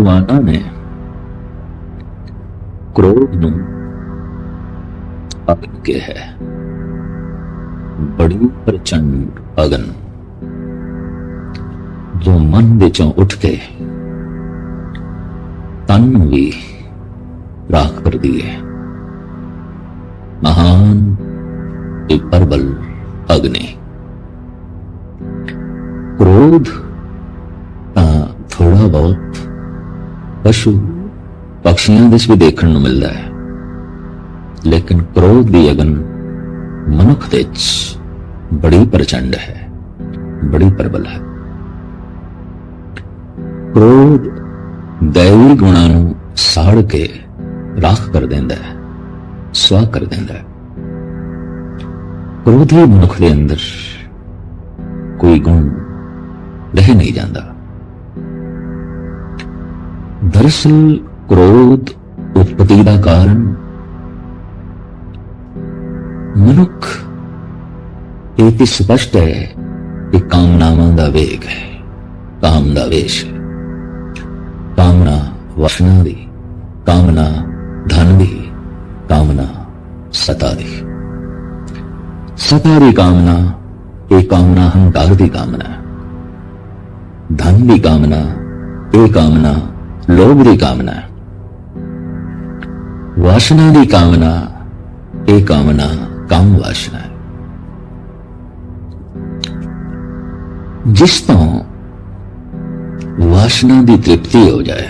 ਭਗਵਾਨਾਂ ਨੇ ਕ੍ਰੋਧ ਨੂੰ ਅਗਨ ਕਿਹਾ ਹੈ ਬੜੀ ਪ੍ਰਚੰਡ ਅਗਨ ਜੋ ਮਨ ਵਿੱਚੋਂ ਉੱਠ ਕੇ ਤਨ ਨੂੰ ਵੀ ਰਾਖ ਕਰਦੀ ਹੈ ਮਹਾਨ ਇੱਕ ਪਰਬਲ ਅਗਨੀ ਕ੍ਰੋਧ ਤਾਂ ਥੋੜਾ ਬਹੁਤ ਪਸ਼ੂ ਪਕਸ਼ੀਆਂ ਵਿੱਚ ਵੀ ਦੇਖਣ ਨੂੰ ਮਿਲਦਾ ਹੈ। ਲੇਕਿਨ ਕ੍ਰੋਧ ਦੀ ਅਗਨ ਮਨੁੱਖ ਵਿੱਚ ਬੜੀ ਪ੍ਰਚੰਡ ਹੈ, ਬੜੀ ਪ੍ਰਬਲ ਹੈ। ਕ੍ਰੋਧ ਦੈਵੀ ਗੁਣਾਂ ਨੂੰ ਸਾੜ ਕੇ ਰਾਖ ਕਰ ਦਿੰਦਾ ਹੈ ਸਵਾ ਕਰ ਦਿੰਦਾ ਹੈ। ਕ੍ਰੋਧੀ ਮਨੁੱਖ ਦੇ ਅੰਦਰ ਕੋਈ ਗੁਣ ਰਹਿ ਨਹੀਂ ਜਾਂਦਾ। ਦਰਅਸਲ ਕ੍ਰੋਧ ਉਤਪਤੀ ਦਾ ਕਾਰਨ। ਮਨੁੱਖ, ਇਹ ਤੇ ਸਪਸ਼ਟ ਹੈ ਕਿ ਕਾਮਨਾਵਾਂ ਦਾ ਵੇਗ ਹੈ, ਕਾਮ ਦਾ ਵੇਸ਼ ਕਾਮਨਾ ਵਸਨਾ ਦੀ, ਕਾਮਨਾ ਧਨ ਦੀ, ਕਾਮਨਾ ਸਤਾ ਦੀ। ਸਤਾ ਦੀ ਕਾਮਨਾ, ਇਹ ਕਾਮਨਾ ਹੰਕਾਰ ਦੀ ਕਾਮਨਾ ਧਨ ਦੀ ਕਾਮਨਾ, ਇਹ ਕਾਮਨਾ ਲੋਭ ਦੀ ਕਾਮਨਾ ਹੈ। ਵਾਸਨਾ ਦੀ ਕਾਮਨਾ, ਇਹ ਕਾਮਨਾ ਕਾਮ ਵਾਸਨਾ ਹੈ। ਜਿਸ ਤੋਂ ਵਾਸਨਾ ਦੀ ਤ੍ਰਿਪਤੀ ਹੋ ਜਾਏ,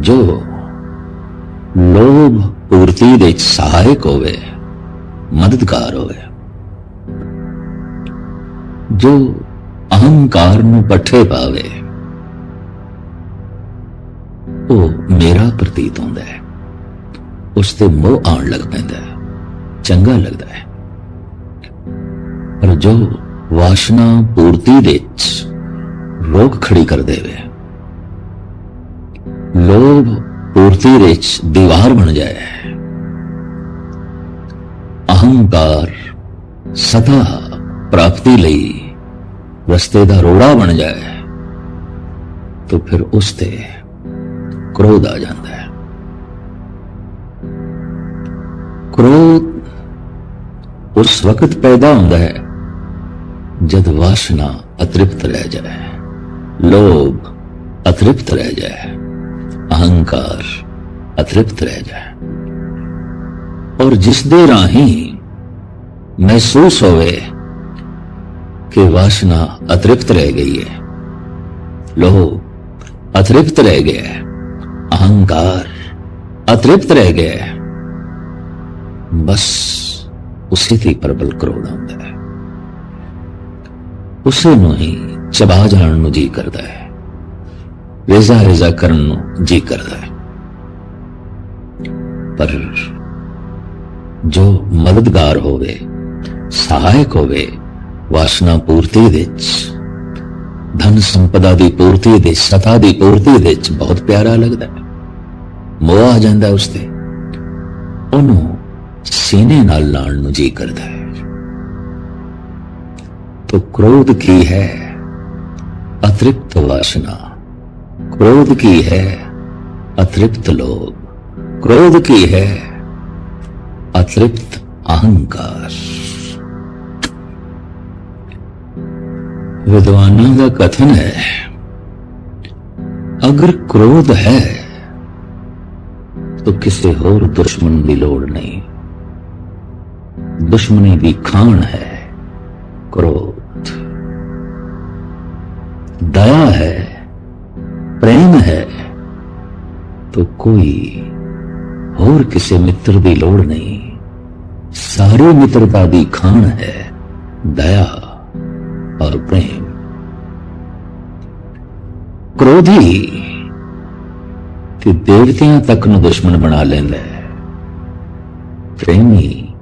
ਜੋ ਲੋਭ ਪੂਰਤੀ ਦੇ ਸਹਾਇਕ ਹੋਵੇ, ਮਦਦਗਾਰ ਹੋਵੇ, ਜੋ ਅਹੰਕਾਰ ਨੂੰ ਪੱਠੇ ਪਾਵੇ ਉਹ ਮੇਰਾ ਪ੍ਰਤੀਤ ਹੁੰਦਾ ਹੈ। ਉਸ ਤੇ ਮੋਹ ਆਉਣ ਲੱਗ ਪੈਂਦਾ ਹੈ। ਚੰਗਾ ਲੱਗਦਾ ਹੈ। ਪਰ ਜੋ ਵਾਸ਼ਨਾ ਪੂਰਤੀ ਦੇ ਵਿੱਚ ਰੋਗ ਖੜੀ ਕਰ ਦੇਵੇ ਲੋਭ ਪੂਰਤੀ ਦੇ ਵਿੱਚ ਦੀਵਾਰ ਬਣ ਜਾਏ ਅਹੰਕਾਰ ਸਦਾ ਪ੍ਰਾਪਤੀ ਲਈ ਰਸਤੇ ਦਾ ਰੋੜਾ ਬਣ ਜਾਏ ਤਾਂ ਫਿਰ ਉਸ ਤੇ ਕ੍ਰੋਧ ਆ ਜਾਂਦਾ ਹੈ ਕ੍ਰੋਧ ਉਸ ਵਕਤ ਪੈਦਾ ਹੁੰਦਾ ਹੈ ਜਦ ਵਾਸ਼ਨਾ ਅਤ੍ਰਿਪਤ ਰਹਿ ਜਾਏ ਲੋਭ ਅਤ੍ਰਿਪਤ ਰਹਿ ਜਾਏ ਅਹੰਕਾਰ ਅਤ੍ਰਿਪਤ ਰਹਿ ਜਾਏ ਔਰ ਜਿਸ ਦੇ ਰਾਹੀਂ ਮਹਿਸੂਸ ਹੋਵੇ ਕਿ ਵਾਸ਼ਨਾ ਅਤ੍ਰਿਪਤ ਰਹਿ ਗਈ ਹੈ ਲੋਭ ਅਤ੍ਰਿਪਤ ਰਹਿ ਗਿਆ ਹੈ ਅਹੰਕਾਰ ਅਤ੍ਰਿਪਤ ਰਹਿ ਗਿਆ ਹੈ। ਬਸ ਉਸੇ ਤੇ ਪ੍ਰਬਲ ਕਰੋੜ ਹੁੰਦਾ ਹੈ। ਉਸੇ ਨੂੰ ਹੀ ਚਬਾ ਜਾਣ ਨੂੰ ਜੀ ਕਰਦਾ ਹੈ। ਰਜ਼ਾ ਰਜ਼ਾ ਕਰਨ ਨੂੰ ਜੀ ਕਰਦਾ ਹੈ। ਪਰ ਜੋ ਮਦਦਗਾਰ ਹੋਵੇ, ਸਹਾਇਕ ਹੋਵੇ, ਵਾਸਨਾ ਪੂਰਤੀ ਵਿੱਚ, ਧਨ ਸੰਪਦਾ ਦੀ ਪੂਰਤੀ ਦੇ, ਸਤਾ ਦੀ ਪੂਰਤੀ ਵਿੱਚ ਬਹੁਤ ਪਿਆਰਾ ਲੱਗਦਾ ਹੈ। ਮੋਹ ਆ ਜਾਂਦਾ ਉਸ ਤੇ ਉਹਨੂੰ ਸੀਨੇ ਨਾਲ ਲਾਣ ਨੂੰ ਜੀ ਕਰਦਾ ਹੈ। ਤੋ ਕ੍ਰੋਧ ਕੀ ਹੈ? ਅਤ੍ਰਿਪਤ ਵਾਸ਼ਨਾ। ਕ੍ਰੋਧ ਕੀ ਹੈ? ਅਤ੍ਰਿਪਤ ਲੋਭ। ਕ੍ਰੋਧ ਕੀ ਹੈ? ਅਤ੍ਰਿਪਤ ਅਹੰਕਾਰ। ਵਿਦਵਾਨਾਂ ਦਾ ਕਥਨ ਹੈ, ਅਗਰ ਕ੍ਰੋਧ ਹੈ तो किसी होर दुश्मन की लोड़ नहीं। दुश्मनी भी खान है, क्रोध। दया है, प्रेम है तो कोई और किसी मित्र की लोड़ नहीं। सारी मित्रता की खान है, दया और प्रेम। क्रोधी ਤੇ ਦੇਵਤਿਆਂ ਤੱਕ ਨੂੰ ਦੁਸ਼ਮਣ ਬਣਾ ਲੈਂਦਾ ਹੈ। ਪ੍ਰੇਮੀ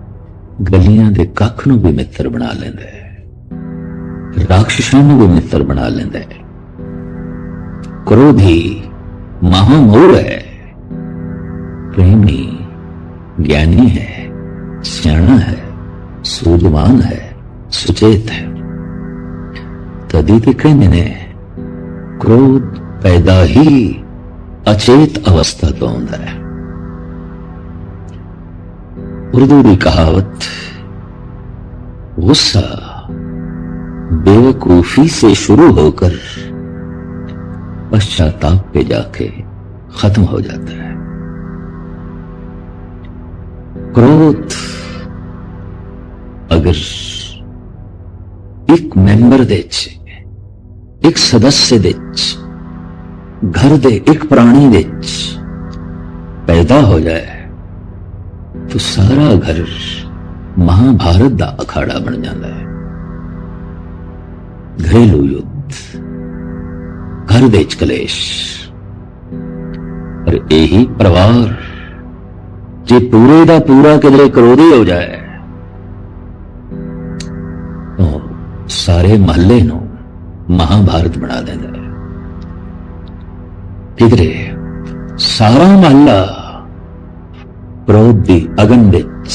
ਗਲੀਆਂ ਦੇ ਕੱਖ ਨੂੰ ਵੀ ਮਿੱਤਰ ਬਣਾ ਲੈਂਦਾ ਹੈ। ਰਾਖਸ਼ਾਂ ਨੂੰ ਵੀ ਮਿੱਤਰ ਬਣਾ ਲੈਂਦਾ ਹੈ। ਕ੍ਰੋਧੀ ਮਹਾਮੂਰ ਹੈ। ਪ੍ਰੇਮੀ ਗਿਆਨੀ ਹੈ, ਸਿਆਣਾ ਹੈ, ਸੂਝਵਾਨ ਹੈ, ਸੁਚੇਤ ਹੈ। ਤਦੀ ਤੇ ਕਹਿੰਦੇ ਨੇ, ਕ੍ਰੋਧ ਪੈਦਾ ਹੀ अचेत अवस्था कौन है। उर्दू की कहावत, गुस्सा बेवकूफ़ी से शुरू होकर पश्चाताप पे जाके खत्म हो जाता है। क्रोध, अगर एक मेंबर दे एक सदस्य दे ਘਰ ਦੇ ਇੱਕ ਪ੍ਰਾਣੀ ਵਿੱਚ ਪੈਦਾ ਹੋ ਜਾਏ, ਤਾਂ ਸਾਰਾ ਘਰ ਮਹਾਭਾਰਤ ਦਾ ਅਖਾੜਾ ਬਣ ਜਾਂਦਾ ਹੈ। ਘਰੇਲੂ ਯੁੱਧ, ਘਰ ਦੇ ਚ ਕਲੇਸ਼, ਪਰ ਇਹੀ ਪਰਿਵਾਰ ਜੇ ਪੂਰੇ ਦਾ ਪੂਰਾ ਕਿਧਰੇ ਕਰੋਧੀ ਹੋ ਜਾਏ ਤਾਂ ਸਾਰੇ ਮਹੱਲੇ ਨੂੰ ਮਹਾਭਾਰਤ ਬਣਾ ਦਿੰਦਾ ਹੈ ਕਿਧਰੇ ਸਾਰਾ ਮਹੱਲਾ ਕ੍ਰੋਧ ਦੀ ਅਗਨ ਵਿੱਚ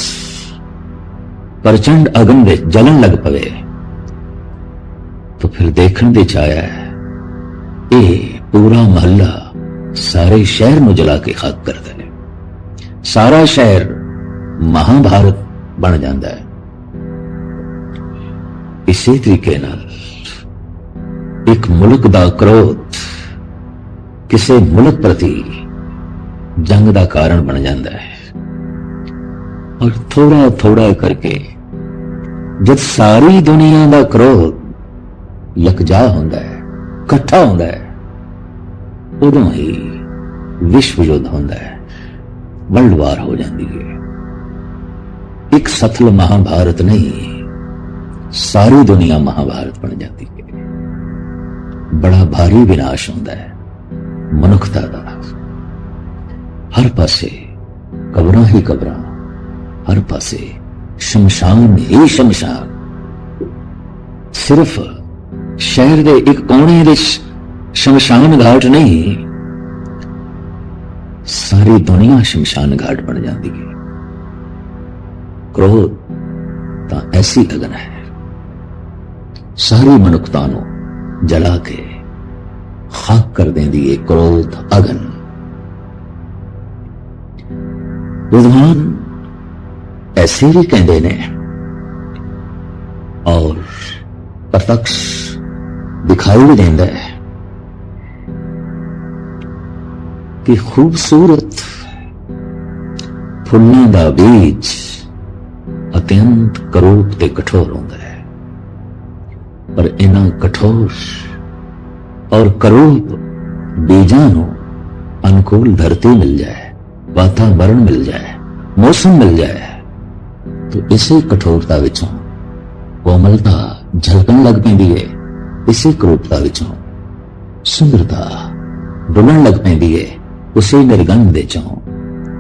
ਪ੍ਰਚੰਡ ਅਗਨ ਵਿੱਚ ਜਲਣ ਲੱਗ ਪਵੇ ਤਾਂ ਫਿਰ ਦੇਖਣ ਦੇ ਚਾਇਆ ਇਹ ਪੂਰਾ ਮਹੱਲਾ ਸਾਰੇ ਸ਼ਹਿਰ ਨੂੰ ਜਲਾ ਕੇ ਖਾਕ ਕਰਦਾ ਹੈ ਸਾਰਾ ਸ਼ਹਿਰ ਮਹਾਭਾਰਤ ਬਣ ਜਾਂਦਾ ਹੈ ਇਸੇ ਤਰੀਕੇ ਨਾਲ ਇੱਕ ਮੁਲਕ ਦਾ ਕ੍ਰੋਧ ਕਿਸੇ ਮੁਲਕ ਪ੍ਰਤੀ ਜੰਗ ਦਾ ਕਾਰਨ ਬਣ ਜਾਂਦਾ ਹੈ। ਔਰ ਥੋੜਾ ਥੋੜਾ ਕਰਕੇ ਜਦ ਸਾਰੀ ਦੁਨੀਆ ਦਾ ਕ੍ਰੋਧ ਯਕਜਾ ਹੁੰਦਾ ਹੈ, ਇਕੱਠਾ ਹੁੰਦਾ ਹੈ, ਉਦੋਂ ਹੀ ਵਿਸ਼ਵ ਯੁੱਧ ਹੁੰਦਾ ਹੈ, ਵਰਲਡ ਵਾਰ ਹੋ ਜਾਂਦੀ ਹੈ। ਇੱਕ ਸਤਲ ਮਹਾਭਾਰਤ ਨਹੀਂ, ਸਾਰੀ ਦੁਨੀਆ ਮਹਾਭਾਰਤ ਬਣ ਜਾਂਦੀ ਹੈ। ਬੜਾ ਭਾਰੀ ਵਿਨਾਸ਼ ਹੁੰਦਾ ਹੈ। ਮਨੁੱਖਤਾ ਦਾ। ਹਰ ਪਾਸੇ ਕਬਰਾਂ ਹੀ ਕਬਰਾਂ, ਹਰ ਪਾਸੇ ਸ਼ਮਸ਼ਾਨ ਹੀ ਸ਼ਮਸ਼ਾਨ। ਸਿਰਫ ਸ਼ਹਿਰ ਦੇ ਇੱਕ ਕੋਨੇ ਦੇ ਸ਼ਮਸ਼ਾਨ ਘਾਟ ਨਹੀਂ, ਸਾਰੀ ਦੁਨੀਆ ਸ਼ਮਸ਼ਾਨ ਘਾਟ ਬਣ ਜਾਂਦੀ ਹੈ। ਕ੍ਰੋਧ ਤਾਂ ਐਸੀ ਅਗਨ ਹੈ, ਸਾਰੀ ਮਨੁੱਖਤਾ ਨੂੰ ਜਲਾ ਕੇ ਖਾਕ ਕਰ ਦਿੰਦੀ ਹੈ ਕ੍ਰੋਧ ਅਗਨ। ਵਿਦਵਾਨ ਐਸੇ ਵੀ ਕਹਿੰਦੇ ਨੇ, ਔਰ ਪ੍ਰਤੱਖ ਦਿਖਾਈ ਵੀ ਦਿੰਦਾ ਹੈ ਕਿ ਖੂਬਸੂਰਤ ਫੁੱਲਾਂ ਦਾ ਬੀਜ ਅਤਿਅੰਤ ਕਰੋਪ ਤੇ ਕਠੋਰ ਹੁੰਦਾ ਹੈ। ਪਰ ਇਹਨਾਂ ਕਠੋਰ ਔਰ ਕਰੂਪ ਬੀਜਾਂ ਨੂੰ ਅਨੁਕੂਲ ਧਰਤੀ ਮਿਲ ਜਾਏ ਵਾਤਾਵਰਣ ਮਿਲ ਜਾਏ ਮੌਸਮ ਮਿਲ ਜਾਏ तो इसे कठोरता विचों कोमलता झलकन लग पैंदी है इसे क्रूपता विचों सुंदरता डुलन लग पैंदी है उसे निर्गंध दे चों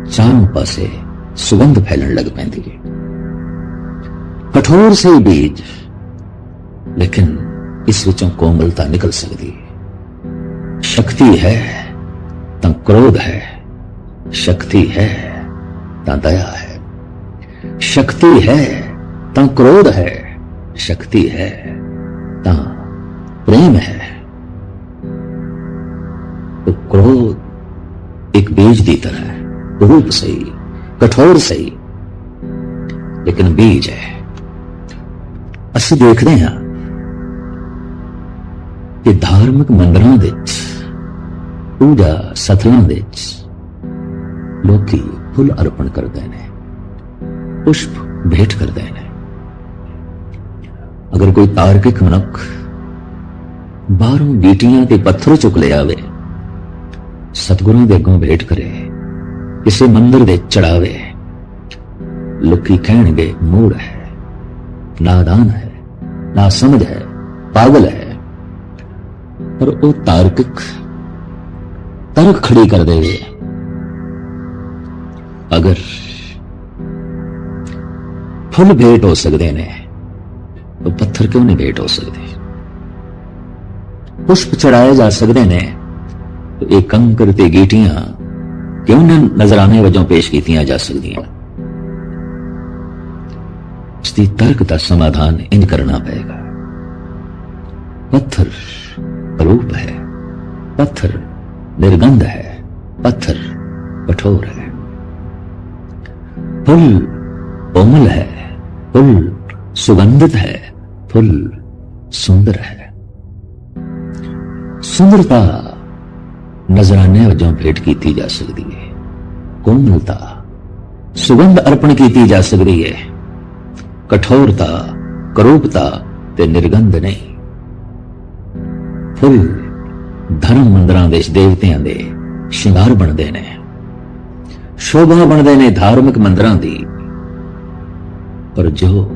चारों पासे सुगंध फैलन लग पैंदी है कठोर से ही बीज लेकिन इस विचों कोमलता निकल सकती है शक्ति है ता क्रोध है शक्ति है ता दया है ਸ਼ਕਤੀ ਹੈ ਤਾਂ ਕ੍ਰੋਧ ਹੈ ਸ਼ਕਤੀ ਹੈ ਤਾਂ ਪ੍ਰੇਮ ਹੈ तो क्रोध एक बीज की तरह है रूप सही कठोर सही लेकिन बीज है ਅਸੀਂ ਦੇਖਦੇ ਹਾਂ ਕਿ ਧਾਰਮਿਕ ਮੰਦਰਾਂ ਵਿੱਚ ਪੂਜਾ ਸਥਲਾਂ ਵਿੱਚ ਲੋਕੀ ਫੁੱਲ ਅਰਪਣ ਕਰਦੇ ਨੇ, ਪੁਸ਼ਪ ਭੇਟ ਕਰਦੇ ਨੇ। ਅਗਰ ਕੋਈ ਤਾਰਕਿਕ ਮਨੁੱਖ ਬਾਹਰੋਂ ਗੀਟੀਆਂ ਤੇ ਪੱਥਰ ਚੁੱਕ ਲਿਆਵੇ ਸਤਿਗੁਰਾਂ ਦੇ ਅੱਗੋਂ ਭੇਟ ਕਰੇ, ਕਿਸੇ ਮੰਦਰ ਦੇ ਚੜਾਵੇ, ਲੋਕੀ ਕਹਿਣਗੇ, ਮੂੜ ਹੈ ਨਾਦਾਨ ਹੈ, ਨਾ ਸਮਝ ਹੈ, ਪਾਗਲ ਹੈ। ਪਰ ਉਹ ਤਾਰਕਿਕ तर्क खड़ी कर देंगे। अगर फुल भेंट हो सकते ने तो पत्थर क्यों नहीं भेंट हो सकते? पुष्प चढ़ाए जा सकते ने तो एक कंकर ते गीटियाँ क्यों ने नजराने वजों पेश कीतियाँ जा सकदियाँ इसकी तर्क का समाधान इन करना पड़ेगा। पत्थर रूप है। पत्थर निर्गंध है पत्थर कठोर है फुल कोमल है फुल सुगंधित है फुल सुंदर है ਸੁੰਦਰਤਾ ਨਜ਼ਰਾਨੇ ਵਜੋਂ ਭੇਟ ਕੀਤੀ ਜਾ ਸਕਦੀ ਹੈ ਕੋਮਲਤਾ ਸੁਗੰਧ ਅਰਪਣ ਕੀਤੀ ਜਾ ਸਕਦੀ ਹੈ ਕਠੋਰਤਾ ਕਰੂਪਤਾ ਤੇ ਨਿਰਗੰਧ ਨਹੀਂ ਫੁੱਲ ਧਰਮ ਮੰਦਰਾਂ ਦੇ ਦੇਵਤਿਆਂ ਦੇ ਸ਼ਿੰਗਾਰ ਬਣਦੇ ਨੇ। ਸ਼ੋਭਾ ਬਣਦੇ ਨੇ ਧਾਰਮਿਕ ਮੰਦਰਾਂ ਦੀ। ਪਰ ਜੋ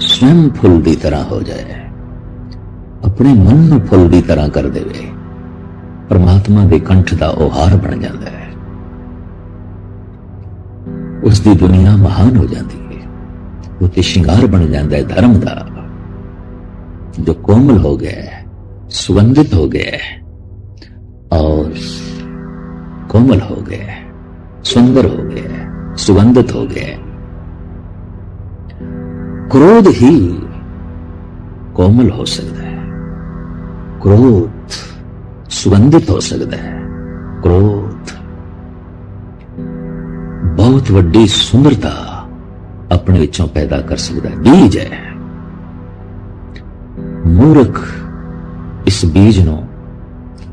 ਸਵੈਮ ਫੁੱਲ ਦੀ ਤਰ੍ਹਾਂ ਹੋ ਜਾਏ, ਆਪਣੇ ਮਨ ਨੂੰ ਫੁੱਲ ਦੀ ਤਰ੍ਹਾਂ ਕਰ ਦੇਵੇ, ਪਰਮਾਤਮਾ ਦੇ ਕੰਠ ਦਾ ਓਹਾਰ ਬਣ ਜਾਂਦਾ ਹੈ। ਉਸ ਦੀ ਦੁਨੀਆ ਮਹਾਨ ਹੋ ਜਾਂਦੀ ਹੈ। ਉਹ ਤੇ ਸ਼ਿੰਗਾਰ ਬਣ ਜਾਂਦਾ ਹੈ ਧਰਮ ਦਾ। ਜੋ ਕੋਮਲ ਹੋ ਗਿਆ ਹੈ, ਸੁਗੰਧਿਤ ਹੋ ਗਿਆ ਹੈ और कोमल हो गया है सुंदर हो गया है सुगंधित हो गया है क्रोध ही कोमल हो सकता है क्रोध सुगंधित हो सकता है क्रोध ਬਹੁਤ ਵੱਡੀ ਸੁੰਦਰਤਾ ਆਪਣੇ ਵਿੱਚੋਂ ਪੈਦਾ ਕਰ ਸਕਦਾ ਹੈ ਬੀਜ ਹੈ ਮੂਰਖ ਇਸ ਬੀਜ ਨੂੰ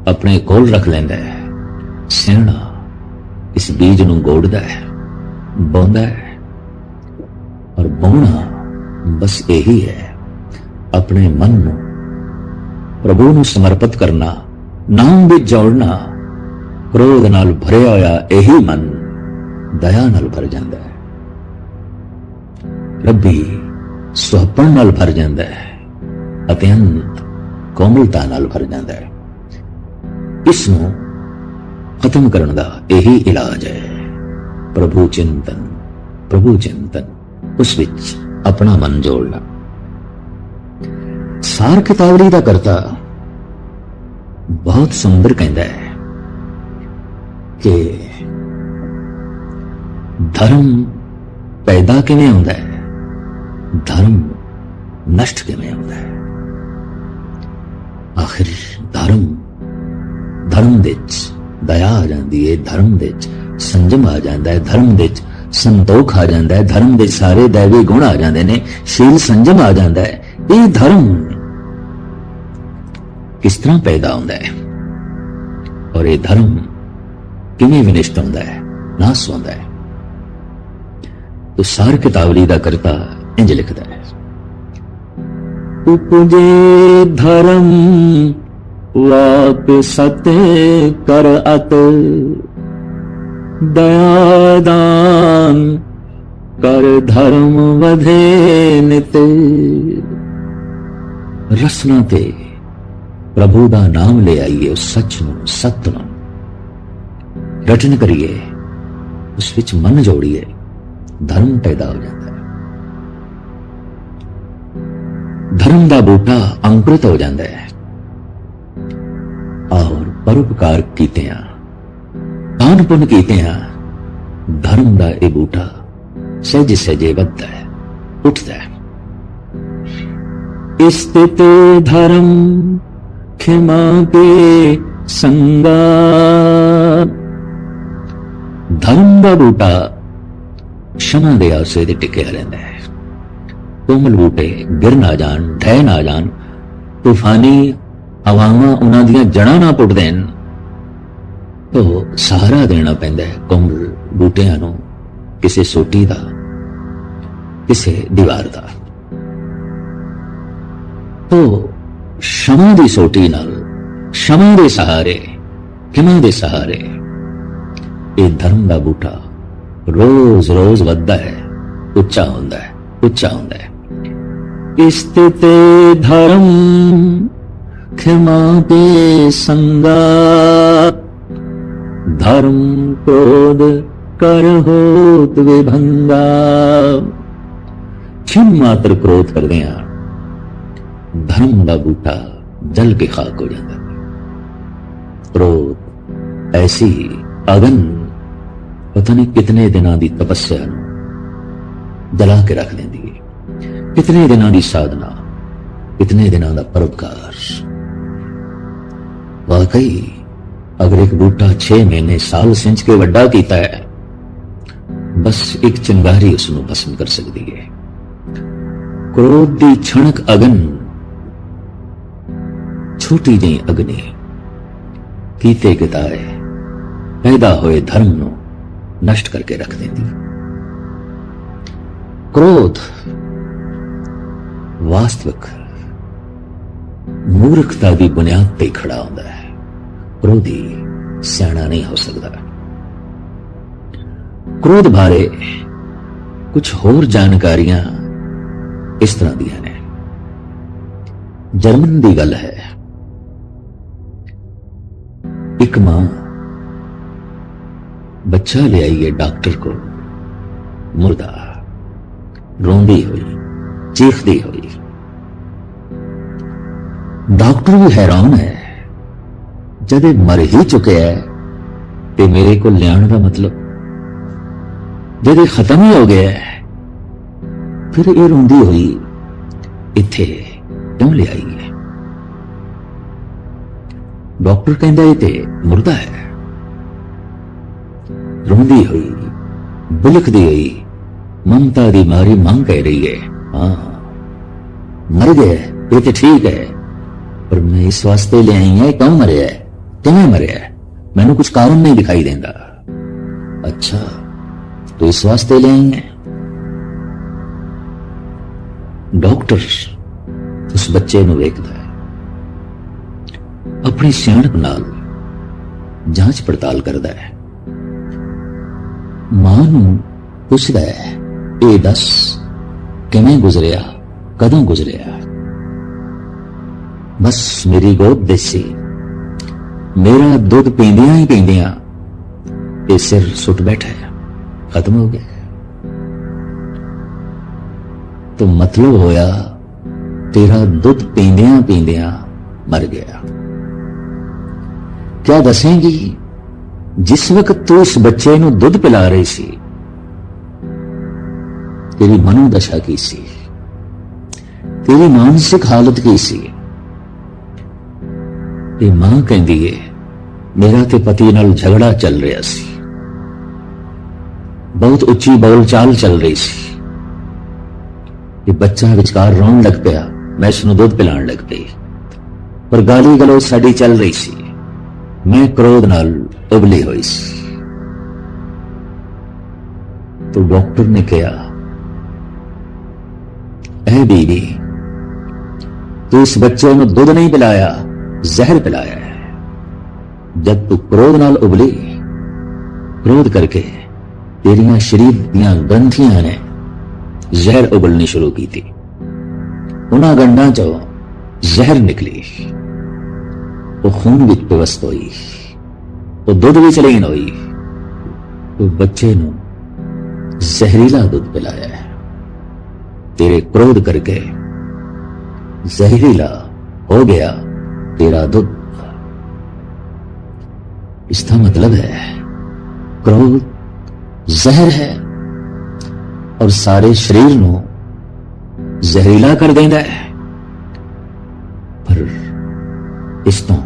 ਆਪਣੇ ਕੋਲ ਰੱਖ ਲੈਂਦਾ ਹੈ। ਸਿਆਣਾ ਇਸ ਬੀਜ ਨੂੰ ਗੋੜਦਾ ਹੈ, ਬੋਂਦਾ ਹੈ। ਔਰ ਬੋਣਾ ਬਸ ਇਹੀ ਹੈ, ਆਪਣੇ ਮਨ ਨੂੰ ਪ੍ਰਭੂ ਨੂੰ ਸਮਰਪਿਤ ਕਰਨਾ, ਨਾਮ ਵਿੱਚ ਜੋੜਨਾ, ਕ੍ਰੋਧ ਨਾਲ ਭਰਿਆ ਹੋਇਆ ਇਹੀ ਮਨ ਦਇਆ ਨਾਲ ਭਰ ਜਾਂਦਾ ਹੈ। ਰੱਬੀ ਸੁਹਪਣ ਨਾਲ ਭਰ ਜਾਂਦਾ ਹੈ, ਅਤਿਅੰਤ ਕੋਮਲਤਾ ਨਾਲ ਭਰ ਜਾਂਦਾ ਹੈ। ਇਸ ਨੂੰ ਖਤਮ ਕਰਨ ਦਾ ਇਹੀ ਇਲਾਜ ਹੈ। ਪ੍ਰਭੂ ਚਿੰਤਨ ਪ੍ਰਭੂ ਚਿੰਤਨ, ਉਸ ਵਿੱਚ ਆਪਣਾ ਮਨ ਜੋੜਨਾ। ਸਾਰ ਕਿਤਾਬਲੀ ਦਾ ਕਰਤਾ ਬਹੁਤ ਸੁੰਦਰ ਕਹਿੰਦਾ ਹੈ ਕਿ ਧਰਮ ਪੈਦਾ ਕਿਵੇਂ ਹੁੰਦਾ ਹੈ? ਧਰਮ ਨਸ਼ਟ ਕਿਵੇਂ ਹੁੰਦਾ ਹੈ? ਆਖਿਰ ਧਰਮ ਧਰਮ ਦੇ ਵਿੱਚ ਦਇਆ ਆ ਜਾਂਦੀ ਹੈ ਧਰਮ ਦੇ ਵਿੱਚ, ਸੰਜਮ ਆ ਜਾਂਦਾ ਹੈ ਧਰਮ ਦੇ ਵਿੱਚ, ਸੰਤੋਖ ਆ ਜਾਂਦਾ ਹੈ ਧਰਮ ਦੇ ਸਾਰੇ ਦੇਵੀ ਗੁਣ ਆ ਜਾਂਦੇ ਨੇ, ਸ਼ੀਲ ਸੰਜਮ ਆ ਜਾਂਦਾ ਹੈ, ਇਹ ਧਰਮ ਕਿਸ ਤਰ੍ਹਾਂ ਪੈਦਾ ਹੁੰਦਾ ਹੈ? ਔਰ ਇਹ ਧਰਮ ਕਿਵੇਂ ਵਿਨਿਸ਼ਟ ਹੁੰਦਾ ਹੈ? ਨਾਸ ਹੁੰਦਾ ਹੈ। ਤੋ ਸਾਰ ਕਿਤਾਬਲੀ ਦਾ ਕਰਤਾ ਇੰਜ ਲਿਖਦਾ ਹੈ। ਉਪਜੇ ਧਰਮ ਵਾਪ ਸਤੇ ਕਰ ਅਤ, ਦਇਆ ਕਰ ਧਰਮ ਵਧੇ ਨਿਤ। ਰਸਨਾ ਤੇ ਪ੍ਰਭੂ ਦਾ ਨਾਮ ਲੈ ਆਈਏ ਉਸ ਸੱਚ ਨੂੰ, ਸਤ ਨੂੰ। ਰਟਨ ਕਰੀਏ, ਉਸ ਵਿੱਚ ਮਨ ਜੋੜੀਏ, ਧਰਮ ਪੈਦਾ ਹੋ ਜਾਂਦਾ ਹੈ। ਧਰਮ ਦਾ ਬੂਟਾ ਅੰਕੁਰਿਤ ਹੋ ਜਾਂਦਾ ਹੈ। ਪਰਉਪਕਾਰ ਕੀਤੇ ਆ। ਦਾਨ ਪੁੰਨ ਕੀਤੇ ਆ। ਧਰਮ ਦਾ ਇਹ ਬੂਟਾ ਸਹਿਜ ਸਹਿਜੇ ਵੱਧਦਾ ਹੈ, ਉੱਠਦਾ ਹੈ। ਇਸਤਿਤ ਧਰਮ ਖਿਮਾ ਕੇ ਸੰਗਾ। ਧਰਮ ਦਾ ਬੂਟਾ ਸ਼ਮਾ ਦੇ ਆਸੇ ਤੇ ਟਿਕਿਆ ਰਹਿੰਦਾ ਹੈ। ਕੋਮਲ ਬੂਟੇ ਗਿਰ ਨਾ ਜਾਣ ਢਹਿ ਨਾ ਜਾਣ, ਤੂਫਾਨੀ ਹਵਾਵਾਂ ਉਹਨਾਂ ਦੀਆਂ ਜੜਾਂ ਨਾ ਪੁੱਟ ਦੇਣ। ਤੋ ਸਹਾਰਾ ਦੇਣਾ ਪੈਂਦਾ ਹੈ ਕੋਮਲ ਬੂਟਿਆਂ ਨੂੰ ਕਿਸੇ ਸੋਟੀ ਦਾ, ਕਿਸੇ ਦੀਵਾਰ ਦਾ। ਤੋ ਸ਼ਮਾ ਦੀ ਸੋਟੀ ਨਾਲ, ਸ਼ਮਾ ਦੇ ਸਹਾਰੇ, ਕਿਮਾਂ ਦੇ ਸਹਾਰੇ। ਇਹ ਧਰਮ ਦਾ ਬੂਟਾ ਰੋਜ਼ ਰੋਜ਼ ਵੱਧਦਾ ਹੈ, ਉੱਚਾ ਹੁੰਦਾ ਹੈ, ਉੱਚਾ ਹੁੰਦਾ ਹੈ। ਇਸਤਿਤ ਧਰਮ ਖਿਮਾ ਕੇ ਸੰਗਾ ਧਰਮ ਕੋਦ ਕਰ ਹੋਤ ਵਿਭੰਗਾ ਛਿਨ ਮਾਤਰ ਕ੍ਰੋਧ ਕਰਦੇ ਆ। ਧਰਮ ਦਾ ਬੂਟਾ ਜਲ ਕੇ ਖਾਕ ਹੋ ਜਾਂਦਾ। ਕ੍ਰੋਧ ਐਸੀ ਅਗਨ ਪਤਾ ਨਹੀਂ ਕਿਤਨੇ ਦਿਨਾਂ ਦੀ ਤਪੱਸਿਆ ਨੂੰ ਜਲਾ ਕੇ ਰੱਖ ਦਿੰਦੀ ਹੈ ਕਿਤਨੇ ਦਿਨਾਂ ਦੀ ਸਾਧਨਾ, ਕਿਤਨੇ ਦਿਨਾਂ ਦਾ ਪਰਉਪਕਾਰ। ਵਾਕਈ ਅਗਰ ਇੱਕ ਬੂਟਾ 6 ਮਹੀਨੇ ਸਾਲ ਸਿੰਚ ਕੇ ਵੱਡਾ ਕੀਤਾ ਹੈ ਬਸ ਇੱਕ ਚੰਗਾਰੀ ਉਸ ਨੂੰ ਭਸਮ ਕਰ ਸਕਦੀ ਹੈ ਕ੍ਰੋਧ ਦੀ ਛਣਕ ਅਗਨ ਛੋਟੀ ਜਿਹੀ ਅਗਨੀ ਕੀਤੇ ਗਤਾਏ ਪੈਦਾ ਹੋਏ ਧਰਮ ਨੂੰ ਨਸ਼ਟ ਕਰਕੇ ਰੱਖ ਦਿੰਦੀ ਕ੍ਰੋਧ ਵਾਸਤਵਿਕ ਮੂਰਖਤਾ ਦੀ ਬੁਨਿਆਦ ਤੇ ਖੜਾ ਹੁੰਦਾ ਹੈ। ਕ੍ਰੋਧੀ ਸਿਆਣਾ ਨਹੀਂ ਹੋ ਸਕਦਾ। ਕ੍ਰੋਧ ਬਾਰੇ ਕੁਝ ਹੋਰ ਜਾਣਕਾਰੀਆਂ ਇਸ ਤਰ੍ਹਾਂ ਦੀਆਂ ਨੇ। ਜਰਮਨ ਦੀ ਗੱਲ ਹੈ। ਇੱਕ ਮਾਂ ਬੱਚਾ ਲੈ ਹੈ ਡਾਕਟਰ ਕੋਲ। ਮੁਰਦਾ ਰੋਂਦੀ ਹੋਈ, ਚੀਖਦੀ ਹੋਈ। ਡਾਕਟਰ ਵੀ ਹੈਰਾਨ ਹੈ। ਜਦ ਇਹ ਮਰ ਹੀ ਚੁੱਕਿਆ ਹੈ, ਤੇ ਮੇਰੇ ਕੋਲ ਲਿਆਉਣ ਦਾ ਮਤਲਬ? ਜਦ ਇਹ ਖਤਮ ਹੀ ਹੋ ਗਿਆ ਹੈ, ਫਿਰ ਇਹ ਰੋਂਦੀ ਹੋਈ ਇੱਥੇ ਕਿਉਂ ਲਿਆਈ ਹੈ? ਡਾਕਟਰ ਕਹਿੰਦਾ ਇਹ ਤੇ ਮੁਰਦਾ ਹੈ। ਰੋਂਦੀ ਹੋਈ, ਬਿਲਖਦੀ ਹੋਈ, ਮਮਤਾ ਦੀ ਮਾਰੀ ਮੰਗ ਕਹਿ ਰਹੀ ਹੈ, ਹਾਂ, ਮਰ ਗਿਆ ਇਹ ਤੇ ਠੀਕ ਹੈ। ਪਰ ਮੈਂ ਇਸ ਵਾਸਤੇ ਲੈ ਆਈ ਹਾਂ ਕਿਉਂ ਮਰਿਆ ਹੈ? ਕਿਵੇਂ ਮਰਿਆ ਹੈ? ਮੈਨੂੰ ਕੁਝ ਕਾਰਨ ਨਹੀਂ ਦਿਖਾਈ ਦਿੰਦਾ। ਅੱਛਾ, ਤੂੰ ਇਸ ਵਾਸਤੇ ਲੈ ਆਈ ਹੈ? ਡਾਕਟਰ ਉਸ ਬੱਚੇ ਨੂੰ ਵੇਖਦਾ ਹੈ। ਆਪਣੀ ਸਿਆਣਪ ਨਾਲ ਜਾਂਚ ਪੜਤਾਲ ਕਰਦਾ ਹੈ। ਮਾਂ ਨੂੰ ਪੁੱਛਦਾ ਹੈ, ਇਹ ਦੱਸ ਕਿਵੇਂ ਗੁਜ਼ਰਿਆ, ਕਦੋਂ ਗੁਜ਼ਰਿਆ ਬਸ ਮੇਰੀ ਗੋਦ ਵਿੱਚ ਸੀ ਮੇਰਾ ਦੁੱਧ ਪੀਂਦਿਆਂ ਹੀ ਪੀਂਦਿਆਂ ਇਹ ਸਿਰ ਸੁੱਟ ਬੈਠਾ ਖਤਮ ਹੋ ਗਿਆ। ਤੋ ਮਤਲਬ ਹੋਇਆ, ਤੇਰਾ ਦੁੱਧ ਪੀਂਦਿਆਂ ਪੀਂਦਿਆਂ ਮਰ ਗਿਆ। ਕਿਆ ਦੱਸੇਂਗੀ? ਜਿਸ ਵਕਤ ਤੂੰ ਇਸ ਬੱਚੇ ਨੂੰ ਦੁੱਧ ਪਿਲਾ ਰਹੀ ਸੀ, ਤੇਰੀ ਮਨੋ ਦਸ਼ਾ ਕੀ ਸੀ? ਤੇਰੀ ਮਾਨਸਿਕ ਹਾਲਤ ਕੀ ਸੀ? ਇਹ ਮਾਂ ਕਹਿੰਦੀ ਏ, ਮੇਰਾ ਤੇ ਪਤੀ ਨਾਲ ਝਗੜਾ ਚੱਲ ਰਿਹਾ ਸੀ। ਬਹੁਤ ਉੱਚੀ ਬੋਲਚਾਲ ਚੱਲ ਰਹੀ ਸੀ। ਇਹ ਬੱਚਾ ਵਿਚਕਾਰ ਰੋਣ ਲੱਗ ਪਿਆ, ਮੈਂ ਇਸ ਨੂੰ ਦੁੱਧ ਪਿਲਾਉਣ ਲੱਗ ਪਈ। ਪਰ ਗਾਲੀ ਗਲੋ ਸਾਡੀ ਚੱਲ ਰਹੀ ਸੀ। ਮੈਂ ਕ੍ਰੋਧ ਨਾਲ ਉਬਲੀ ਹੋਈ ਸੀ। तो ਡਾਕਟਰ ਨੇ ਕਿਹਾ ਐ ਬੀਬੀ ਤੂੰ ਇਸ ਬੱਚੇ ਨੂੰ ਦੁੱਧ ਨਹੀਂ ਪਿਲਾਇਆ ਜ਼ਹਿਰ ਪਿਲਾਇਆ ਹੈ। ਜਦ ਤੂੰ ਕ੍ਰੋਧ ਨਾਲ ਉਬਲੀ, ਕ੍ਰੋਧ ਕਰਕੇ ਤੇਰੀਆਂ ਸ਼ਰੀਰ ਦੀਆਂ ਗੰਧੀਆਂ ਨੇ ਜ਼ਹਿਰ ਉਬਲਣੀ ਸ਼ੁਰੂ ਕੀਤੀ। ਉਹਨਾਂ ਗੰਢਾਂ ਚੋਂ ਜ਼ਹਿਰ ਨਿਕਲੀ। ਉਹ ਖੂਨ ਵਿੱਚ ਪਵਸਤ ਹੋਈ। ਉਹ ਦੁੱਧ ਵਿੱਚ ਲੀਨ ਹੋਈ। ਉਹ ਬੱਚੇ ਨੂੰ ਜ਼ਹਿਰੀਲਾ ਦੁੱਧ ਪਿਲਾਇਆ ਹੈ। ਤੇਰੇ ਕ੍ਰੋਧ ਕਰਕੇ ਜ਼ਹਿਰੀਲਾ ਹੋ ਗਿਆ। ਤੇਰਾ ਦੁੱਧ इसका मतलब है क्रोध ਜ਼ਹਿਰ ਹੈ ਔਰ ਸਾਰੇ ਸਰੀਰ ਨੂੰ ਜ਼ਹਿਰੀਲਾ ਕਰ ਦਿੰਦਾ ਹੈ ਪਰ ਇਸ ਤੋਂ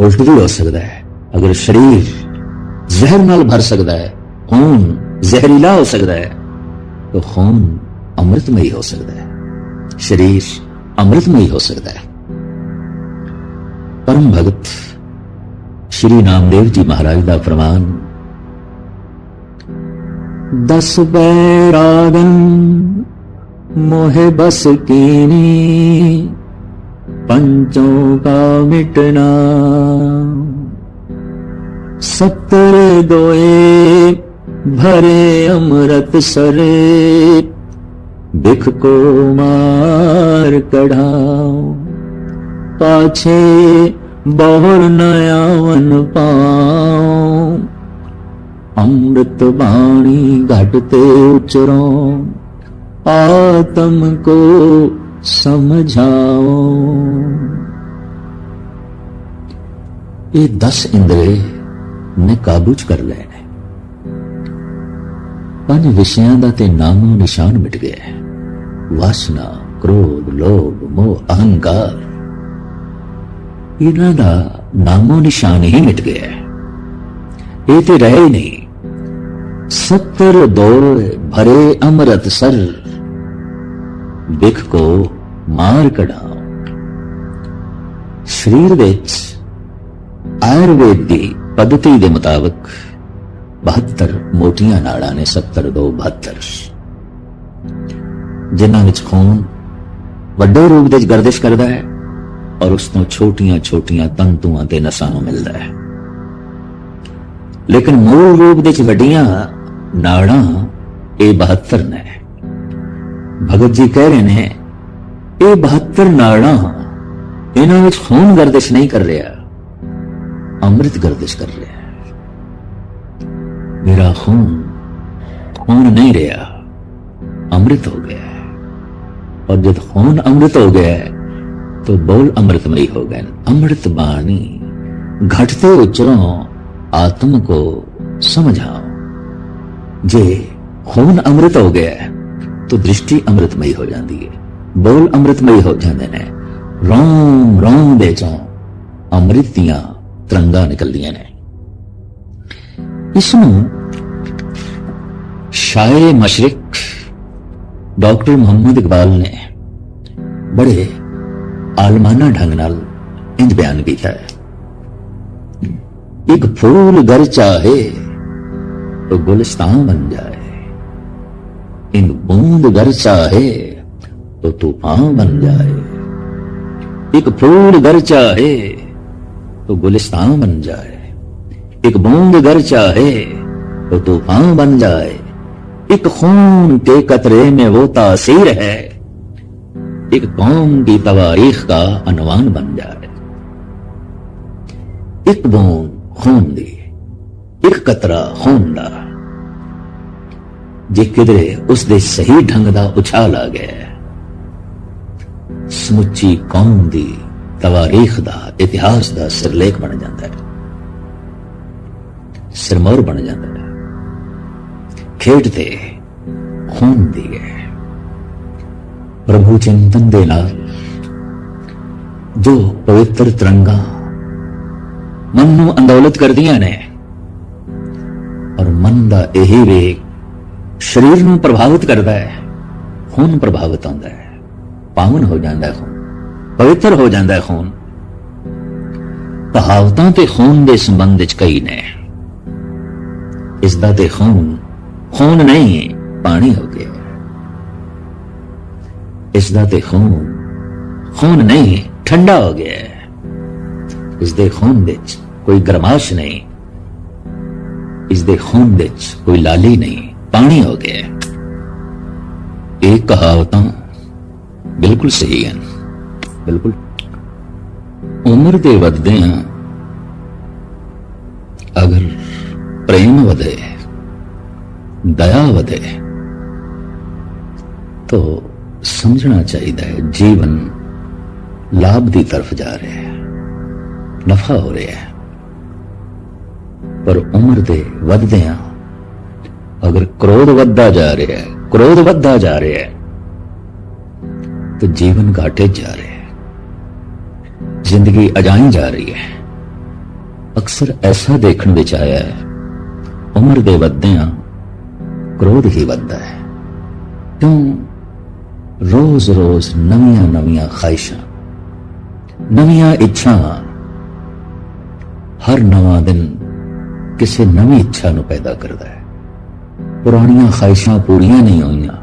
ਉਲਟ ਵੀ ਹੋ ਸਕਦਾ ਹੈ ਅਗਰ ਸਰੀਰ ਜ਼ਹਿਰ ਨਾਲ ਭਰ ਸਕਦਾ ਹੈ ਖੂਨ ਜ਼ਹਿਰੀਲਾ ਹੋ ਸਕਦਾ ਹੈ ਤਾਂ ਖੂਨ ਅੰਮ੍ਰਿਤਮਈ ਹੋ ਸਕਦਾ ਹੈ ਸਰੀਰ ਅੰਮ੍ਰਿਤਮਈ ਹੋ ਸਕਦਾ ਹੈ ਪਰਮ ਭਗਤ ਸ਼੍ਰੀ ਨਾਮਦੇਵ ਜੀ ਮਹਾਰਾਜ ਦਾ ਫਰਮਾਨ, ਦਸ ਬੈ ਰਾਗਨ ਮੋਹਿ ਬਸ ਕੀਨੀ, ਪੰਚੋਂ ਕਾ ਮਿਟਨਾ। ਸਤਰ ਦੋਏ ਭਰੇ ਅੰਮ੍ਰਿਤ ਸਰੇ, ਬਿਖ ਕੋ ਮਾਰ ਕਢਾਓ। ਬਹੁਰ ਨਯਾਵਨ ਪਾਉ ਅੰਮ੍ਰਿਤ ਬਾਣੀ ਘਟ ਤੇ ਉਚਰੋ ਆਤਮ ਕੋ ਸਮਝਾਓ ਇਹ 10 ਇੰਦਰੇ ਨੇ ਕਾਬੂ ਚ ਕਰ ਲਏ ਨੇ ਪੰਜ ਵਿਸ਼ਿਆਂ ਦਾ ਤੇ ਨਾਮੋ ਨਿਸ਼ਾਨ ਮਿਟ ਗਿਆ ਹੈ ਵਾਸਨਾ ਕ੍ਰੋਧ ਲੋਭ ਮੋਹ ਅਹੰਕਾਰ ਇਹਨਾਂ ਦਾ ਨਾਮੋ ਨਿਸ਼ਾਨ ਹੀ ਮਿਟ ਗਿਆ ਇਹ ਤੇ ਰਹੇ ਨਹੀਂ। ਸੱਤਰ ਦੌਰ ਭਰੇ ਅੰਮ੍ਰਿਤ ਸਰ ਵਿਖ ਕੋ ਮਾਰ ਕਢਾਓ ਸਰੀਰ ਵਿੱਚ ਆਯੁਰਵੇਦ ਦੀ ਪद्धਤੀ ਦੇ ਮੁਤਾਬਕ 72 ਮੋਟੀਆਂ ਨਾੜਾਂ ਨੇ 70 ਦੋ 72 ਜਿਨ੍ਹਾਂ ਵਿੱਚ ਖੂਨ ਵੱਡੇ ਰੂਪ ਵਿੱਚ ਗਰਦਿਸ਼ ਕਰਦਾ ਹੈ। ਔਰ ਉਸ ਤੋਂ ਛੋਟੀਆਂ-ਛੋਟੀਆਂ ਤੰਤੂਆਂ ਤੇ ਨਸਾਂ ਨੂੰ ਮਿਲਦਾ ਹੈ ਲੇਕਿਨ ਮੂਲ ਰੂਪ ਵਿੱਚ ਵੱਡੀਆਂ ਨਾੜਾਂ ਇਹ 72 ਨੇ ਭਗਤ ਜੀ ਕਹਿ ਰਹੇ ਨੇ ਇਹ 72 ਨਾੜਾਂ ਇਹਨਾਂ ਵਿੱਚ ਖੂਨ ਗਰਦਿਸ਼ ਨਹੀਂ ਕਰ ਰਿਹਾ ਅੰਮ੍ਰਿਤ ਗਰਦਿਸ਼ ਕਰ ਰਿਹਾ ਹੈ ਮੇਰਾ ਖੂਨ ਖੂਨ ਨਹੀਂ ਰਿਹਾ ਅੰਮ੍ਰਿਤ ਹੋ ਗਿਆ है और जब खून अमृत हो गया है तो बोल अमृतमयी हो गए अमृत बाणी घटते उच्चरों आत्म को समझाओ जे खून अमृत हो गया है तो दृष्टि अमृतमयी हो जाती है बोल अमृतमयी हो जाते ने रोम रोम ਦੇ ਚੋਂ ਅੰਮ੍ਰਿਤ ਦੀਆਂ ਤਰੰਗਾਂ ਨਿਕਲਦੀਆਂ ਨੇ ਇਸ ਨੂੰ ਸ਼ਾਇਰ ਮਸ਼ਰਿਕ ਡਾਕਟਰ ਮੁਹੰਮਦ ਇਕਬਾਲ ਨੇ ਬੜੇ ਆਲਮਾਨਾ ਢੰਗ ਨਾਲ ਇੰਜ ਬਿਆਨ ਕੀਤਾ ਹੈ ਇੱਕ ਫੂਲ ਘਰ ਚਾਹੇ तो गुलिस्तान बन जाए इन बूंद घर चाहे तो तूफान बन जाए एक फूल घर चाहे तो गुलिस्तान बन जाए एक बूंद घर चाहे तो तूफान बन जाए एक खून के कतरे में वो तासीर है एक कौम की तवारीख का अनवान बन जाए एक बूंद खून दी ਇੱਕ ਕਤਰਾ ਖੂਨ ਦਾ ਜੇ ਕਿਧਰੇ ਉਸ ਦੇ ਸਹੀ ਢੰਗ ਦਾ ਉਛਾਲ ਆ ਗਿਆ ਹੈ, ਸਮੁੱਚੀ ਕੌਮ ਦੀ ਤਵਾਰੀਖ ਦਾ ਇਤਿਹਾਸ ਦਾ ਸਿਰਲੇਖ ਬਣ ਜਾਂਦਾ ਹੈ ਸਿਰਮੌਰ ਬਣ ਜਾਂਦਾ ਹੈ ਖੇਡ ਤੇ ਖੂਨ ਦੀ ਹੈ ਪ੍ਰਭੂ ਚਿੰਤਨ ਦੇ ਨਾਲ। ਜੋ ਪਵਿੱਤਰ ਤਰੰਗਾ ਮਨ ਨੂੰ ਅੰਦੋਲਤ ਕਰਦੀਆਂ ਨੇ, ਔਰ ਮਨ ਦਾ ਇਹ ਵੇਗ ਸਰੀਰ ਨੂੰ ਪ੍ਰਭਾਵਿਤ ਕਰਦਾ ਹੈ, ਖੂਨ ਪ੍ਰਭਾਵਿਤ ਹੁੰਦਾ ਹੈ। ਪਾਵਨ ਹੋ ਜਾਂਦਾ ਹੈ ਖੂਨ, ਪਵਿੱਤਰ ਹੋ ਜਾਂਦਾ ਹੈ ਖੂਨ। ਕਹਾਵਤਾਂ ਤੇ ਖੂਨ ਦੇ ਸੰਬੰਧ ਵਿੱਚ ਕਈ ਨੇ ਇਸ ਦਾ ਤੇ ਖੂਨ ਖੂਨ ਨਹੀਂ, ਪਾਣੀ ਹੋ ਗਿਆ। ਇਸ ਦਾ ਤੇ ਖੂਨ ਖੂਨ ਨਹੀਂ, ਠੰਡਾ ਹੋ ਗਿਆ। ਇਸ ਦੇ ਖੂਨ ਵਿੱਚ ਕੋਈ ਗਰਮਾਸ਼ ਨਹੀਂ। ਇਸ ਦੇ ਖੂਨ ਵਿੱਚ ਕੋਈ ਲਾਲੀ ਨਹੀਂ, ਪਾਣੀ ਹੋ ਗਿਆ। ਇਹ ਕਹਾਵਤਾਂ ਬਿਲਕੁਲ ਸਹੀ ਹਨ। ਬਿਲਕੁਲ। ਉਮਰ ਦੇ ਵਧਦਿਆਂ ਅਗਰ ਪ੍ਰੇਮ ਵਧੇ, ਦਇਆ ਵਧੇ तो ਸਮਝਣਾ ਚਾਹੀਦਾ ਹੈ। ਜੀਵਨ ਲਾਭ ਦੀ ਤਰਫ ਜਾ ਰਿਹਾ ਹੈ। ਨਫਾ ਹੋ ਰਿਹਾ ਹੈ। ਪਰ ਉਮਰ ਦੇ ਵੱਧਦਿਆਂ ਅਗਰ ਕ੍ਰੋਧ ਵੱਧਦਾ ਜਾ ਰਿਹਾ ਹੈ, ਕ੍ਰੋਧ ਵੱਧਦਾ ਜਾ ਰਿਹਾ ਹੈ, ਤਾਂ ਜੀਵਨ ਘਾਟੇ ਜਾ ਰਿਹਾ ਹੈ। ਜ਼ਿੰਦਗੀ ਅਜਾਈ ਜਾ ਰਹੀ ਹੈ। ਅਕਸਰ ਐਸਾ ਦੇਖਣ ਵਿੱਚ ਆਇਆ ਹੈ, ਉਮਰ ਦੇ ਵਧਦਿਆਂ ਕ੍ਰੋਧ ਹੀ ਵੱਧਦਾ ਹੈ। ਕਿਉਂ? ਰੋਜ਼-ਰੋਜ਼ ਨਵੀਆਂ-ਨਵੀਆਂ ਖਾਹਿਸ਼ਾਂ ਨਵੀਆਂ ਇੱਛਾਵਾਂ ਹਰ ਨਵਾਂ ਦਿਨ ਕਿਸੇ ਨਵੀਂ ਇੱਛਾ ਨੂੰ ਪੈਦਾ ਕਰਦਾ ਹੈ। ਪੁਰਾਣੀਆਂ ਖਾਹਿਸ਼ਾਂ ਪੂਰੀਆਂ ਨਹੀਂ ਹੋਈਆਂ,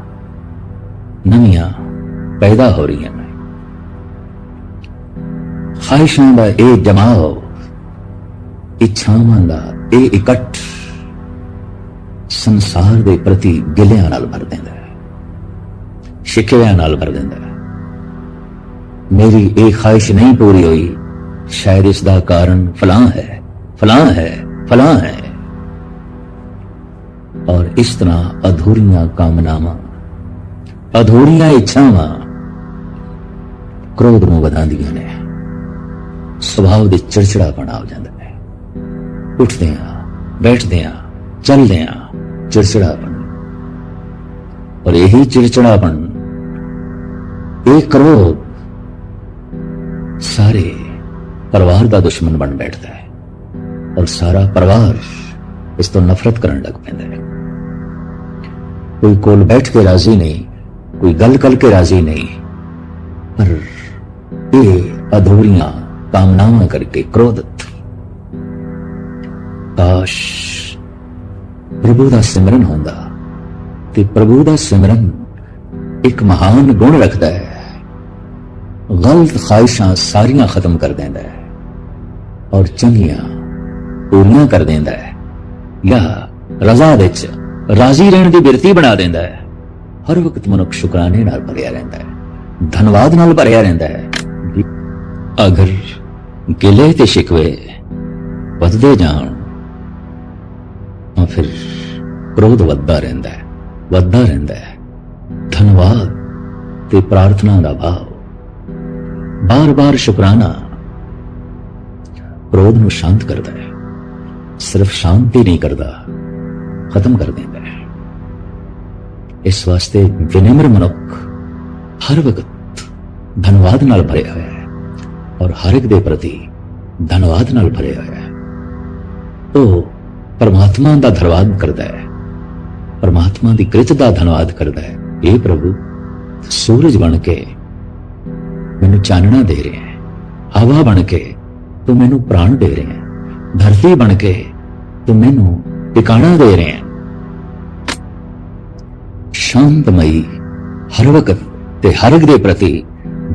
ਨਵੀਆਂ ਪੈਦਾ ਹੋ ਰਹੀਆਂ ਨੇ। ਖਾਹਿਸ਼ਾਂ ਦਾ ਇਹ ਜਮਾਓ, ਇੱਛਾਵਾਂ ਦਾ ਇਹ ਇਕੱਠ ਸੰਸਾਰ ਦੇ ਪ੍ਰਤੀ ਗਿਲਿਆਂ ਨਾਲ ਭਰ ਦਿੰਦਾ ਹੈ। ਸ਼ਿਕਵਿਆਂ ਨਾਲ ਭਰ ਦਿੰਦਾ ਹੈ। ਮੇਰੀ ਇਹ ਖਾਹਿਸ਼ ਨਹੀਂ ਪੂਰੀ ਹੋਈ, ਸ਼ਾਇਦ ਇਸ ਦਾ ਕਾਰਨ ਫਲਾਂ ਹੈ ਫਲਾਂ ਹੈ ਫਲਾਂ ਹੈ। ਔਰ ਇਸ ਤਰ੍ਹਾਂ ਅਧੂਰੀਆਂ ਕਾਮਨਾਵਾਂ, ਅਧੂਰੀਆਂ ਇੱਛਾਵਾਂ ਕ੍ਰੋਧ ਨੂੰ ਵਧਾਉਂਦੀਆਂ ਨੇ। ਸੁਭਾਅ ਦੇ ਚਿੜਚਿੜਾਪਣ ਹੋ ਜਾਂਦਾ ਹੈ। ਉੱਠਦੇ ਆ ਬੈਠਦੇ ਆ ਚੱਲਦੇ ਆ ਚਿੜਚਿੜਾਪਣ। ਔਰ ਇਹੀ ਚਿੜਚਿੜਾਪਣ ਇਹ ਕ੍ਰੋਧ ਸਾਰੇ ਪਰਿਵਾਰ ਦਾ ਦੁਸ਼ਮਣ ਬਣ ਬੈਠਦਾ ਹੈ ਔਰ ਸਾਰਾ ਪਰਿਵਾਰ ਇਸ ਤੋਂ ਨਫ਼ਰਤ ਕਰਨ ਲੱਗ ਪੈਂਦਾ ਹੈ। ਕੋਈ ਕੋਲ ਬੈਠ ਕੇ ਰਾਜ਼ੀ ਨਹੀਂ, ਕੋਈ ਗੱਲ ਕਰਕੇ ਰਾਜ਼ੀ ਨਹੀਂ, ਪਰ ਇਹ ਅਧੂਰੀਆਂ ਕਾਮਨਾਵਾਂ ਕਰਕੇ ਕ੍ਰੋਧਿਤ ਕਾਸ਼ ਪ੍ਰਭੂ ਦਾ ਸਿਮਰਨ ਹੁੰਦਾ ਤੇ ਪ੍ਰਭੂ ਦਾ ਸਿਮਰਨ ਇੱਕ ਮਹਾਨ ਗੁਣ ਰੱਖਦਾ ਹੈ। ਗਲਤ ਖਾਹਿਸ਼ਾਂ ਸਾਰੀਆਂ ਖਤਮ ਕਰ ਦਿੰਦਾ ਹੈ ਔਰ ਚੰਗੀਆਂ ਪੂਰੀਆਂ ਕਰ ਦਿੰਦਾ ਹੈ ਜਾਂ ਰਜ਼ਾ ਵਿੱਚ ਰਾਜ਼ੀ ਰਹਿਣ ਦੀ ਬਿਰਤੀ ਬਣਾ ਦਿੰਦਾ ਹੈ ਹਰ ਵਕਤ ਮਨੁੱਖ ਸ਼ੁਕਰਾਨੇ ਨਾਲ ਭਰਿਆ ਰਹਿੰਦਾ ਹੈ ਧੰਨਵਾਦ ਨਾਲ ਭਰਿਆ ਰਹਿੰਦਾ ਹੈ ਅਗਰ ਗਿਲੇ ਤੇ ਸ਼ਿਕਵੇ ਵੱਧਦੇ ਜਾਣ ਤਾਂ ਫਿਰ ਕ੍ਰੋਧ ਵੱਧਦਾ ਰਹਿੰਦਾ ਹੈ ਵੱਧਦਾ ਰਹਿੰਦਾ ਹੈ ਧੰਨਵਾਦ ਤੇ ਪ੍ਰਾਰਥਨਾ ਦਾ ਭਾਵ ਬਾਰ-ਬਾਰ ਸ਼ੁਕਰਾਨਾ। ਕ੍ਰੋਧ ਨੂੰ ਸ਼ਾਂਤ ਕਰਦਾ ਹੈ। ਸਿਰਫ ਸ਼ਾਂਤੀ ਨਹੀਂ ਕਰਦਾ, ਖਤਮ ਕਰ ਦਿੰਦਾ ਹੈ। ਇਸ ਵਾਸਤੇ ਵਿਨમ્ਰ ਮਨੁੱਖ ਹਰ ਵਕਤ ਧੰਨਵਾਦ ਨਾਲ ਭਰਿਆ ਹੋਇਆ ਹੈ ਔਰ ਹਰ ਇੱਕ ਦੇ ਪ੍ਰਤੀ ਧੰਨਵਾਦ ਨਾਲ ਭਰਿਆ ਹੋਇਆ ਹੈ। ਉਹ ਪਰਮਾਤਮਾ ਦਾ ਧੰਨਵਾਦ ਕਰਦਾ ਹੈ। ਪਰਮਾਤਮਾ ਦੀ ਕਿਰਤ ਦਾ ਧੰਨਵਾਦ ਕਰਦਾ ਹੈ। ਇਹ ਪ੍ਰਭੂ, ਸੂਰਜ ਬਣ ਕੇ ਮੈਨੂੰ ਚਾਨਣਾ ਦੇ ਰਿਹਾ ਹੈ। ਹਵਾ ਬਣ ਕੇ ਤੂੰ ਮੈਨੂੰ ਪ੍ਰਾਣ ਦੇ ਰਿਹਾ ਹੈ। ਧਰਤੀ ਬਣ ਕੇ ਤੂੰ ਮੈਨੂੰ ਟਿਕਾਣਾ ਦੇ ਰਿਹਾ ਹੈ। ਸ਼ਾਂਤਮਈ ਹਰ ਵਕਤ ਤੇ ਹਰ ਇੱਕ ਦੇ ਪ੍ਰਤੀ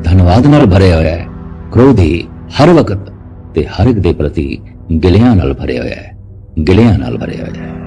ਧੰਨਵਾਦ ਨਾਲ ਭਰਿਆ ਹੋਇਆ ਹੈ। ਕ੍ਰੋਧੀ ਹਰ ਵਕਤ ਤੇ ਹਰ ਇੱਕ ਦੇ ਪ੍ਰਤੀ ਗਿਲਿਆਂ ਨਾਲ ਭਰਿਆ ਹੋਇਆ ਹੈ। ਗਿਲਿਆਂ ਨਾਲ ਭਰਿਆ ਹੋਇਆ ਹੈ।